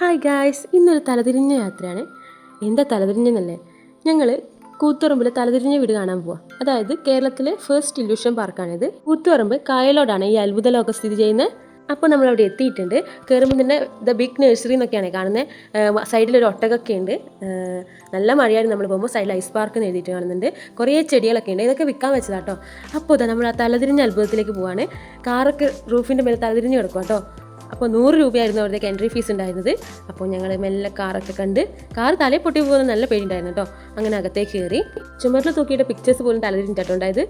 Hi guys ഇന്നൊരു തലതിരിഞ്ഞ യാത്രയാണ്. എന്താ തലതിരിഞ്ഞെന്നല്ലേ? ഞങ്ങൾ കൂത്തുറമ്പിൽ തലതിരിഞ്ഞ വീട് കാണാൻ പോവാം. അതായത് കേരളത്തിലെ ഫസ്റ്റ് ഇല്യൂഷൻ പാർക്കാണിത് കൂത്തുറമ്പ് കായലോടാണ് ഈ അത്ഭുത ലോകം സ്ഥിതി ചെയ്യുന്നത് അപ്പോൾ നമ്മൾ അവിടെ എത്തിയിട്ടുണ്ട്. കയറുമ്പോൾ തന്നെ ദ ബിഗ് നഴ്സറി എന്നൊക്കെയാണ് കാണുന്നത് സൈഡിൽ ഒരു ഒട്ടകൊക്കെ ഉണ്ട്. നല്ല മഴയായിരുന്നു നമ്മൾ പോകുമ്പോൾ സൈഡിൽ ഐസ് പാർക്ക് എന്ന് എഴുതിയിട്ട് കാണുന്നുണ്ട്. കുറേ ചെടികളൊക്കെ ഉണ്ട്. ഇതൊക്കെ വിൽക്കാൻ വെച്ചതാട്ടോ. അപ്പോൾ ഇതാ നമ്മൾ ആ തലതിരിഞ്ഞ അത്ഭുതത്തിലേക്ക് പോവാണ്. കാറൊക്കെ റൂഫിന്റെ മേലെ തലതിരിഞ്ഞ് കിടക്കും കേട്ടോ അപ്പോൾ നൂറ് രൂപയായിരുന്നു അവിടുത്തെ എൻട്രി ഫീസ് ഉണ്ടായിരുന്നത്. അപ്പോൾ ഞങ്ങൾ മെല്ലെ കാറൊക്കെ കണ്ട് കാർ തലയിൽ പൊട്ടി പോകുന്ന നല്ല പേടിയുണ്ടായിരുന്നു കേട്ടോ. അങ്ങനെ അകത്തേക്ക് കയറി ചുമരിൽ തൂക്കിയിട്ട് പിക്ചേഴ്സ് പോലും തലതിരിഞ്ഞിട്ടോ ഉണ്ടായത്.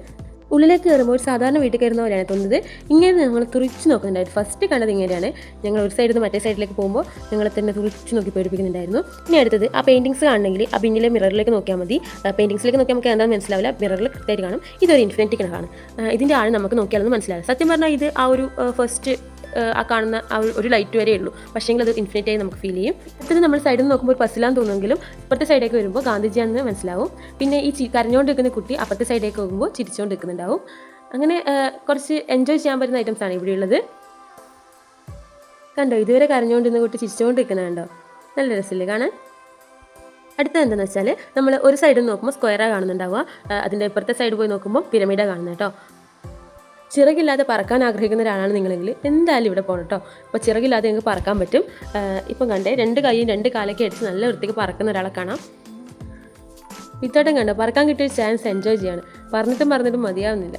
ഉള്ളിലേക്ക് കയറുമ്പോൾ ഒരു സാധാരണ വീട്ടിൽ കയറുന്ന പോലെയാണ് തോന്നുന്നത്. ഇങ്ങനെ ഞങ്ങൾ തുറിച്ച് നോക്കുന്നുണ്ടായിരുന്നു. ഫസ്റ്റ് കണ്ടത് ഇങ്ങനെയാണ്. ഞങ്ങൾ ഒരു സൈഡിൽ നിന്ന് മറ്റേ സൈഡിലേക്ക് പോകുമ്പോൾ ഞങ്ങളെ തന്നെ തുറിച്ച് നോക്കി പേടിപ്പിക്കുന്നുണ്ടായിരുന്നു. ഇനി അടുത്തത് ആ പെയിന്റിങ്സ് കാണണമെങ്കിൽ ആ പിന്നിലെ മിററിലേക്ക് നോക്കിയാൽ മതി. പെയിന്റിങ്സിലേക്ക് നോക്കിയാൽ നമുക്ക് എന്താണെന്ന് മനസ്സിലാവില്ല. മിററിൽ കൃത്യമായിട്ട് കാണും. ഇതൊരു ഇൻഫിനിറ്റി കിണറാണ് ഇതിന്റെ ആണ് നമുക്ക് നോക്കിയാലൊന്നും മനസ്സിലാവില്ല. സത്യം പറഞ്ഞാൽ ഇത് ആ ഒരു ഫസ്റ്റ് ആ കാണുന്ന ആ ഒരു- ലൈറ്റ് വരെ ഉള്ളൂ. പക്ഷേങ്കിൽ അത് ഇൻഫിനിറ്റ് ആയി നമുക്ക് ഫീൽ ചെയ്യും. അടുത്തത് നമ്മൾ സൈഡിൽ നിന്ന് നോക്കുമ്പോൾ ഒരു പസിലാന്ന് തോന്നുമെങ്കിലും ഇപ്പുറത്തെ സൈഡേക്ക് വരുമ്പോൾ ഗാന്ധിജിയാണെന്ന് മനസ്സിലാവും. പിന്നെ ഈ ചി കരഞ്ഞുകൊണ്ട് നിൽക്കുന്ന കുട്ടി അപ്പുറത്തെ സൈഡേക്ക് പോകുമ്പോൾ ചിരിച്ചുകൊണ്ട് നിൽക്കുന്നുണ്ടാവും അങ്ങനെ കുറച്ച് എൻജോയ് ചെയ്യാൻ പറ്റുന്ന ഐറ്റംസ് ആണ് ഇവിടെ ഉള്ളത്. കണ്ടോ? ഇതുവരെ കരഞ്ഞുകൊണ്ടിരുന്ന കുട്ടി ചിരിച്ചുകൊണ്ടിരിക്കുന്നത് കണ്ടോ നല്ല രസമില്ലേ കാണാൻ. അടുത്തത് എന്താണെന്ന് വെച്ചാൽ നമ്മൾ ഒരു സൈഡിൽ നോക്കുമ്പോൾ സ്ക്വയറാണ് കാണുന്നുണ്ടാവുക. അതിന്റെ ഇപ്പുറത്തെ സൈഡ് പോയി നോക്കുമ്പോൾ പിരമിഡാണ് കാണുന്നത് കേട്ടോ ചിറകില്ലാതെ പറക്കാൻ ആഗ്രഹിക്കുന്ന ഒരാളാണ് നിങ്ങളെങ്കിൽ എന്തായാലും ഇവിടെ പോകണം കേട്ടോ അപ്പോൾ ചിറകില്ലാതെ നിങ്ങൾക്ക് പറക്കാൻ പറ്റും. ഇപ്പം കണ്ടേ രണ്ട് കൈയും രണ്ട് കാലൊക്കെ അടിച്ച് നല്ല വൃത്തിക്ക് പറക്കുന്ന ഒരാളെ കാണാം. ഇത്തോട്ടം കണ്ടോ? പറക്കാൻ കിട്ടിയ ചാൻസ് എൻജോയ് ചെയ്യാണ്. പറഞ്ഞിട്ടും പറഞ്ഞിട്ടും മതിയാവുന്നില്ല.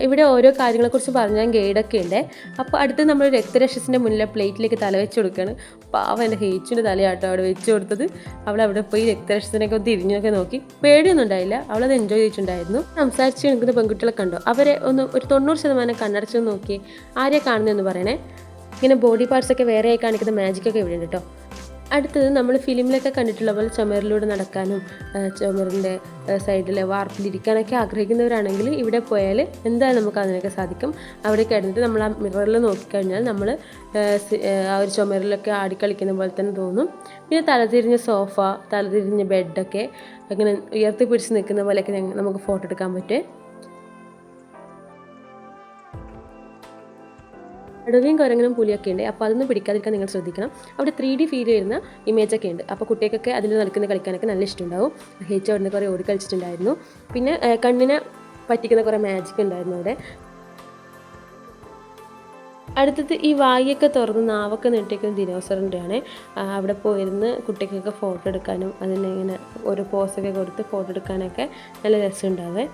ഇവിടെ ഓരോ കാര്യങ്ങളെക്കുറിച്ച് പറഞ്ഞാൽ ഗൈഡൊക്കെ ഉണ്ട്. അപ്പോൾ അടുത്ത് നമ്മൾ രക്തരക്ഷസിന്റെ മുന്നിലെ പ്ലേറ്റിലേക്ക് തല വെച്ച് കൊടുക്കുകയാണ്. പാവം എന്റെ ഹേച്ചുവിന്റെ തലയാട്ടോ അവിടെ വെച്ച് കൊടുത്തത്. അവൾ അവിടെ പോയി രക്തരക്ഷസിനൊക്കെ തിരിഞ്ഞൊക്കെ നോക്കി. പേടിയൊന്നും ഉണ്ടായില്ല. അവളത് എൻജോയ് ചെയ്തിട്ടുണ്ടായിരുന്നു. സംസാരിച്ച് നിൽക്കുന്ന പെൺകുട്ടികളെ കണ്ടോ. അവരെ ഒന്ന് ഒരു തൊണ്ണൂറ് ശതമാനം കണ്ണടച്ചു നോക്കി ആരെയാണ് കാണുന്നതെന്ന് പറയണേ? ഇങ്ങനെ ബോഡി പാർട്സൊക്കെ വേറെയായി കാണിക്കുന്ന മാജിക്കൊക്കെ ഇവിടെ ഉണ്ട് കേട്ടോ. അടുത്തത് നമ്മൾ ഫിലിമിലൊക്കെ കണ്ടിട്ടുള്ള പോലെ ചുമരിലൂടെ നടക്കാനും ചുമറിന്റെ സൈഡിലെ വാർപ്പിലിരിക്കാനൊക്കെ ആഗ്രഹിക്കുന്നവരാണെങ്കിൽ ഇവിടെ പോയാൽ എന്തായാലും നമുക്ക് അതിനൊക്കെ സാധിക്കും? അവിടെ കിടന്നിട്ട് നമ്മൾ ആ മിററിൽ നോക്കിക്കഴിഞ്ഞാൽ നമ്മൾ ആ ഒരു ചുമരിലൊക്കെ ആടിക്കളിക്കുന്ന പോലെ തന്നെ തോന്നും. പിന്നെ തലതിരിഞ്ഞ സോഫ തലതിരിഞ്ഞ ബെഡൊക്കെ അങ്ങനെ ഉയർത്തി പിടിച്ച് നിൽക്കുന്ന പോലെയൊക്കെ നമുക്ക് ഫോട്ടോ എടുക്കാൻ പറ്റും. അടവിയും കുരങ്ങനും പുലിയൊക്കെ ഉണ്ട്. അപ്പോൾ അതൊന്നും പിടിക്കാതിരിക്കാൻ നിങ്ങൾ ശ്രദ്ധിക്കണം. അവിടെ ത്രീ ഡി ഫീൽ ചെയ്യുന്ന ഇമേജൊക്കെ ഉണ്ട്. അപ്പോൾ കുട്ടികൾക്കൊക്കെ അതിൽ നടക്കുന്ന കളിക്കാനൊക്കെ നല്ല ഇഷ്ടമുണ്ടാവും. ഹേച്ച് അവിടുന്ന് കുറേ ഓടി കളിച്ചിട്ടുണ്ടായിരുന്നു. പിന്നെ കണ്ണിനെ പറ്റിക്കുന്ന കുറേ മാജിക് ഉണ്ടായിരുന്നു അവിടെ. അടുത്തത് ഈ വായൊക്കെ തുറന്ന് നാവൊക്കെ നീട്ടിക്കുന്ന ദിനോസറിന്റെയാണ് അവിടെ പോയിരുന്ന് കുട്ടികൾക്കൊക്കെ ഫോട്ടോ എടുക്കാനും അതിനെ ഇങ്ങനെ ഓരോ പോസൊക്കെ കൊടുത്ത് ഫോട്ടോ എടുക്കാനൊക്കെ നല്ല രസമുണ്ടാവേ.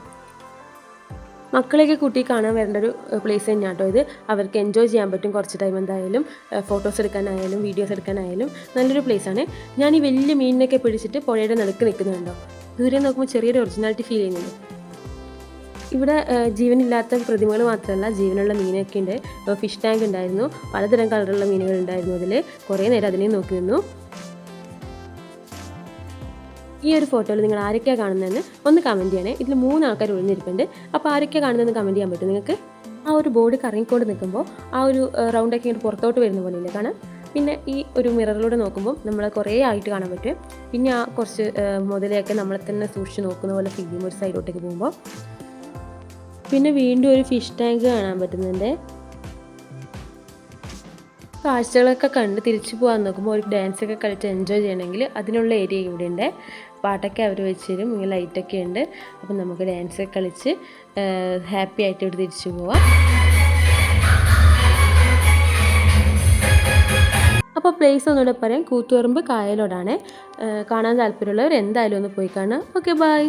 മക്കളെയൊക്കെ കൂട്ടി കാണാൻ വരേണ്ട ഒരു പ്ലേസ് തന്നെയാണ് കേട്ടോ ഇത്. അവർക്ക് എൻജോയ് ചെയ്യാൻ പറ്റും കുറച്ച് ടൈം എന്തായാലും ഫോട്ടോസ് എടുക്കാനായാലും വീഡിയോസ് എടുക്കാനായാലും. നല്ലൊരു പ്ലേസാണ് ഞാൻ ഈ വലിയ മീനിനൊക്കെ പിടിച്ചിട്ട് പുഴയുടെ നടുക്ക് നിൽക്കുന്നുണ്ടോ? ദൂരെ നോക്കുമ്പോൾ ചെറിയൊരു ഒറിജിനാലിറ്റി ഫീൽ ചെയ്യുന്നുണ്ട്. ഇവിടെ ജീവനില്ലാത്ത പ്രതിമകൾ മാത്രമല്ല ജീവനുള്ള മീനൊക്കെ ഉണ്ട് ഫിഷ് ടാങ്ക് ഉണ്ടായിരുന്നു. പലതരം കളറുള്ള മീനുകൾ ഉണ്ടായിരുന്നു അതിൽ കുറേ നേരം അതിനെ നോക്കി നിന്നു. ഈ ഒരു ഫോട്ടോയിൽ നിങ്ങൾ ആരൊക്കെയാണ് കാണുന്നതെന്ന് ഒന്ന് കമന്റ് ചെയ്യണേ. ഇതിൽ മൂന്ന് ആൾക്കാർ ഒഴിഞ്ഞിരിപ്പുണ്ട് അപ്പോൾ ആരൊക്കെയാണ് കാണുന്നതെന്ന് കമന്റ് ചെയ്യാൻ പറ്റും നിങ്ങൾക്ക്? ആ ഒരു ബോർഡ് കറങ്ങിക്കൊണ്ട് നിൽക്കുമ്പോൾ ആ ഒരു റൗണ്ടൊക്കെ ഇങ്ങോട്ട് പുറത്തോട്ട് വരുന്ന പോലെയല്ലേ കാണാം. പിന്നെ ഈ ഒരു മിററിലൂടെ നോക്കുമ്പോൾ നമ്മൾ കുറേ ആയിട്ട് കാണാൻ പറ്റും. പിന്നെ ആ കുറച്ച് മുതലെയൊക്കെ നമ്മളെ തന്നെ സൂക്ഷിച്ച് നോക്കുന്ന പോലെ ചെയ്യും ഒരു സൈഡോട്ടേക്ക് പോകുമ്പോൾ. പിന്നെ വീണ്ടും ഒരു ഫിഷ് ടാങ്ക് കാണാൻ പറ്റുന്നുണ്ട്. കാഴ്ചകളൊക്കെ കണ്ട് തിരിച്ചു പോകാൻ നോക്കുമ്പോൾ ഒരു ഡാൻസ് ഒക്കെ കളിച്ച് എൻജോയ് ചെയ്യണമെങ്കിൽ അതിനുള്ള ഏരിയ ഇവിടെ ഉണ്ട് പാട്ടൊക്കെ അവർ വെച്ച് തരും ഇങ്ങനെ ലൈറ്റൊക്കെ ഉണ്ട്. അപ്പം നമുക്ക് ഡാൻസ് ഒക്കെ കളിച്ച് ഹാപ്പി ആയിട്ട് ഇവിടെ തിരിച്ചു പോവാം. അപ്പോൾ പ്ലേസ് ഒന്നുകൂടെ പറയാം കൂത്തുപറമ്പ് കായലോടാണ്. കാണാൻ താല്പര്യമുള്ളവർ എന്തായാലും ഒന്ന് പോയി കാണാം ഓക്കെ ബൈ